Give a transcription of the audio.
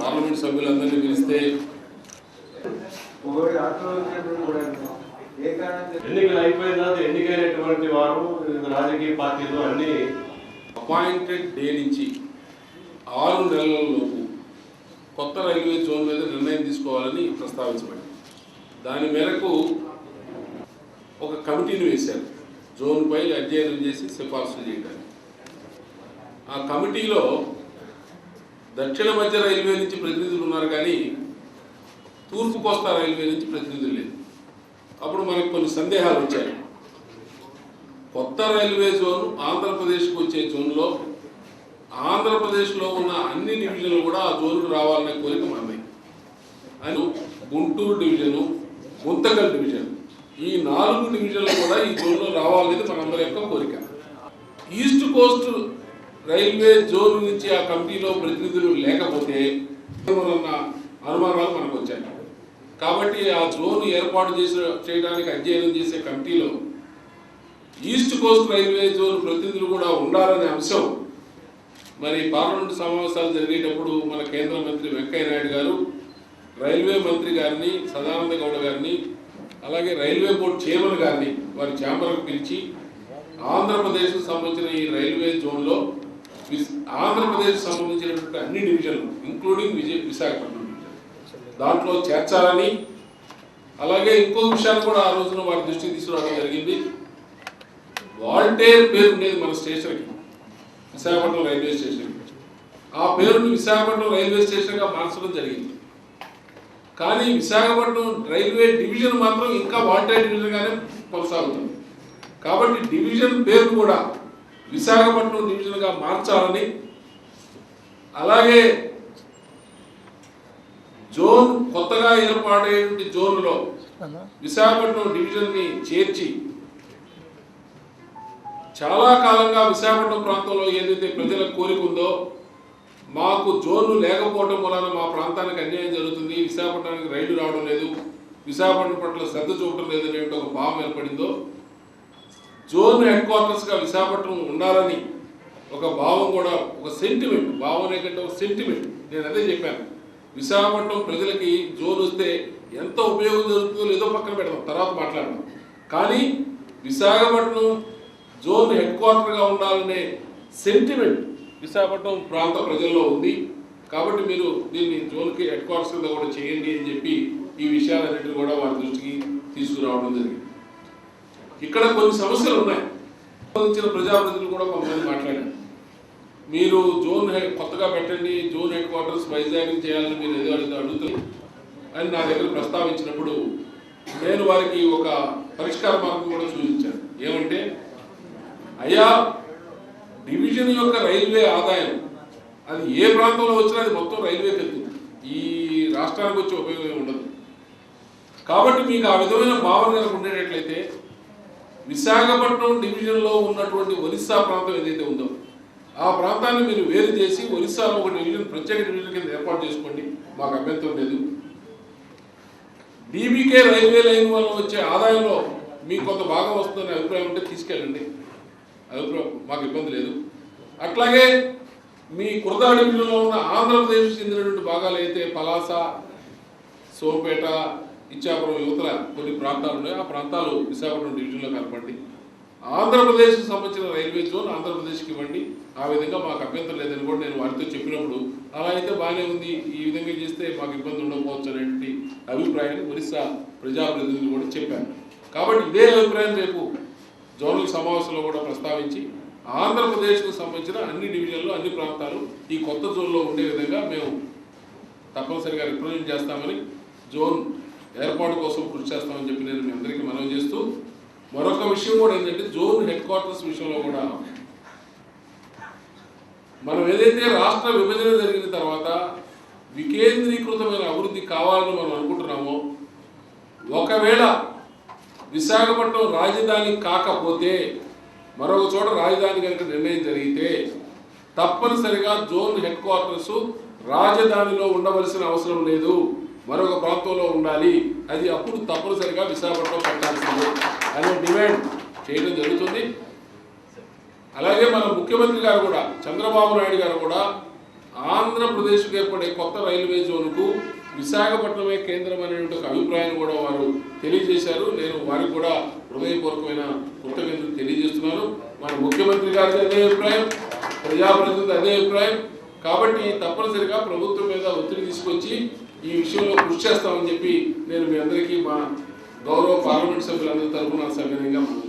Parliament సభ్యులందరినీ పిలిస్తే ఎన్నికలు అయిపోయిన తర్వాత ఎన్నికైనటువంటి వారు రాజకీయ పార్టీలు అన్ని అపాయింటెడ్ డే నుంచి ఆరు నెలలలోపు కొత్త రైల్వే జోన్ మీద నిర్ణయం తీసుకోవాలని ప్రస్తావించబడింది. దాని మేరకు ఒక కమిటీని వేశారు. జోన్పై అధ్యయనం చేసి సిఫార్సులు చేయడానికి. ఆ కమిటీలో దక్షిణ మధ్య రైల్వే నుంచి ప్రతినిధులు ఉన్నారు కానీ తూర్పు కోస్తా రైల్వే నుంచి ప్రతినిధులు లేదు అప్పుడు మనకు కొన్ని సందేహాలు వచ్చాయి. కొత్త రైల్వే జోన్ ఆంధ్రప్రదేశ్కి వచ్చే జోన్లో ఆంధ్రప్రదేశ్లో ఉన్న అన్ని డివిజన్లు కూడా ఆ జోన్కు రావాలనే కోరిక మనది. అని గుంటూరు డివిజను గుంతకల్ డివిజన్ ఈ నాలుగు డివిజన్లు కూడా ఈ జోన్లో రావాలనేది మనందరి యొక్క కోరిక. ఈస్ట్ కోస్ట్ రైల్వే జోన్ నుంచి ఆ కమిటీలో ప్రతినిధులు లేకపోతే అనుమానాలు మనకు వచ్చాయి. కాబట్టి ఆ జోన్ ఏర్పాటు చేసే చేయడానికి అధ్యయనం చేసే కమిటీలో ఈస్ట్ కోస్ట్ రైల్వే జోన్ ప్రతినిధులు కూడా ఉండాలనే అంశం మరి పార్లమెంట్ సమావేశాలు జరిగేటప్పుడు మన కేంద్ర మంత్రి వెంకయ్య నాయుడు గారు రైల్వే మంత్రి గారిని సదానంద గౌడ గారిని అలాగే రైల్వే బోర్డు చైర్మన్ గారిని వారి ఛాంబర్కు పిలిచి ఆంధ్రప్రదేశ్కు సంబంధించిన ఈ రైల్వే జోన్లో ఆంధ్రప్రదేశ్ సంబంధించినటువంటి అన్ని డివిజన్లు ఇంక్లూడింగ్ విజయ విశాఖపట్నం డివిజన్. దాంట్లో చేర్చాలని అలాగే ఇంకో విషయాన్ని కూడా ఆ రోజున వారి దృష్టికి తీసుకురావడం జరిగింది. వాల్టేర్ పేరు ఉండేది మన స్టేషన్కి విశాఖపట్నం రైల్వే స్టేషన్. ఆ పేరుని విశాఖపట్నం రైల్వే స్టేషన్గా మార్చడం జరిగింది. కానీ విశాఖపట్నం రైల్వే డివిజన్ మాత్రం ఇంకా వాల్టేర్ డివిజన్గానే కొనసాగుతుంది. కాబట్టి డివిజన్ పేరు కూడా విశాఖపట్నం డివిజన్గా మార్చాలని. అలాగే జోన్ కొత్తగా ఏర్పాటైన జోన్లో విశాఖపట్నం డివిజన్ని చేర్చి చాలా కాలంగా విశాఖపట్నం ప్రాంతంలో ఏదైతే ప్రజల కోరిక ఉందో మాకు జోన్లు లేకపోవడం వలన మా ప్రాంతానికి అన్యాయం జరుగుతుంది విశాఖపట్నానికి రైలు రావడం లేదు విశాఖపట్నం పట్ల శ్రద్ధ చూపడం లేదు అనే ఒక భావం ఏర్పడిందో జోన్ హెడ్ క్వార్టర్స్గా విశాఖపట్నం ఉండాలని ఒక భావం కూడా ఒక సెంటిమెంట్ భావం ఏంటంటే ఒక సెంటిమెంట్ నేను అదే చెప్పాను. విశాఖపట్నం ప్రజలకి జోన్ వస్తే ఎంత ఉపయోగం జరుగుతుందో లేదో పక్కన పెడదాం తర్వాత మాట్లాడదాం. కానీ విశాఖపట్నం జోన్ హెడ్ క్వార్టర్గా ఉండాలనే సెంటిమెంట్ విశాఖపట్నం ప్రాంత ప్రజల్లో ఉంది. కాబట్టి మీరు దీన్ని జోన్కి హెడ్ క్వార్టర్స్ కింద కూడా చేయండి అని చెప్పి ఈ విషయాలన్నింటినీ కూడా వారి దృష్టికి తీసుకురావడం జరిగింది. ఇక్కడ కొన్ని సమస్యలు ఉన్నాయి. సంబంధించిన ప్రజాప్రతినిధులు కూడా కొంతమంది మాట్లాడారు. మీరు జోన్ హెడ్ కొత్తగా పెట్టండి జోన్ హెడ్ క్వార్టర్స్ వైజాగ్ చేయాలని మీరు ఏదో అడుగుతా అడుగుతుంది అని నా దగ్గర ప్రస్తావించినప్పుడు నేను వారికి ఒక పరిష్కార మార్గం కూడా సూచించాను ఏమంటే అయ్యా డివిజన్ యొక్క రైల్వే ఆదాయం అది ఏ ప్రాంతంలో వచ్చినా అది మొత్తం రైల్వేకి వెళ్తుంది ఈ రాష్ట్రానికి వచ్చే ఉపయోగం ఉండదు. కాబట్టి మీకు ఆ విధమైన భావన కనుక ఉండేటట్లయితే విశాఖపట్నం డివిజన్లో ఉన్నటువంటి ఒరిస్సా ప్రాంతం ఏదైతే ఉందో ఆ ప్రాంతాన్ని మీరు వేరు చేసి ఒరిస్సాలో ఒక డివిజన్ ప్రత్యేక డివిజన్ కింద ఏర్పాటు చేసుకోండి. మాకు అభ్యంతరం లేదు. డీబీకే రైల్వే లైన్ వల్ల వచ్చే ఆదాయంలో మీకు కొంత భాగం వస్తుందనే అభిప్రాయం ఉంటే తీసుకెళ్ళండి. అభిప్రాయం మాకు ఇబ్బంది లేదు. అట్లాగే మీ కుర్దా డివిజన్లో ఉన్న ఆంధ్రప్రదేశ్ చెందినటువంటి భాగాలు అయితే పలాస సోంపేట ఇచ్చాపురం యువతల కొన్ని ప్రాంతాలు ఉన్నాయి. ఆ ప్రాంతాలు విశాఖపట్నం డివిజన్లో కలపండి ఆంధ్రప్రదేశ్కి సంబంధించిన రైల్వే జోన్ ఆంధ్రప్రదేశ్కి ఇవ్వండి. ఆ విధంగా మాకు అభ్యంతరం లేదని కూడా నేను వారితో చెప్పినప్పుడు అలా అయితే బాగానే ఉంది ఈ విధంగా చేస్తే మాకు ఇబ్బంది ఉండకపోవచ్చు అనేటువంటి అభిప్రాయాన్ని ఒరిస్సా ప్రజాప్రతినిధులు కూడా చెప్పారు. కాబట్టి ఇదే అభిప్రాయం రేపు జోనల్ సమావేశంలో కూడా ప్రస్తావించి ఆంధ్రప్రదేశ్కు సంబంధించిన అన్ని డివిజన్లు అన్ని ప్రాంతాలు ఈ కొత్త జోన్లో ఉండే విధంగా మేము తప్పనిసరిగా రిప్రజెంట్ చేస్తామని జోన్ ఏర్పాటు కోసం కృషి చేస్తామని చెప్పి నేను మీ అందరికీ మనవి చేస్తూ మరొక విషయం కూడా ఏంటంటే జోన్ హెడ్ క్వార్టర్స్ విషయంలో కూడా మనం ఏదైతే రాష్ట్ర విభజన జరిగిన తర్వాత వికేంద్రీకృతమైన అభివృద్ధి కావాలని మనం అనుకుంటున్నామో ఒకవేళ విశాఖపట్నం రాజధాని కాకపోతే మరొక చోట రాజధాని కనుక నిర్ణయం జరిగితే తప్పనిసరిగా జోన్ హెడ్ క్వార్టర్స్ రాజధానిలో ఉండవలసిన అవసరం లేదు. మరొక ప్రాంతంలో ఉండాలి. అది అప్పుడు తప్పనిసరిగా విశాఖపట్నం పట్టాల్సింది అనే డిమాండ్ చేయడం జరుగుతుంది. అలాగే మన ముఖ్యమంత్రి గారు కూడా చంద్రబాబు నాయుడు గారు కూడా ఆంధ్రప్రదేశ్కు ఏర్పడే కొత్త రైల్వే జోన్కు విశాఖపట్నమే కేంద్రం అనేటువంటి ఒక అభిప్రాయాన్ని కూడా వారు తెలియజేశారు. నేను వారికి కూడా హృదయపూర్వకమైన కృతజ్ఞతలు తెలియజేస్తున్నాను. మన ముఖ్యమంత్రి గారికి అదే అభిప్రాయం ప్రజాప్రతినిధులు అదే అభిప్రాయం. కాబట్టి తప్పనిసరిగా ప్రభుత్వం మీద ఒత్తిడి తీసుకొచ్చి ఈ విషయంలో కృషి చేస్తామని చెప్పి నేను మీ అందరికీ మా గౌరవ పార్లమెంట్ సభ్యులందరి తరఫున సవినయంగా మనం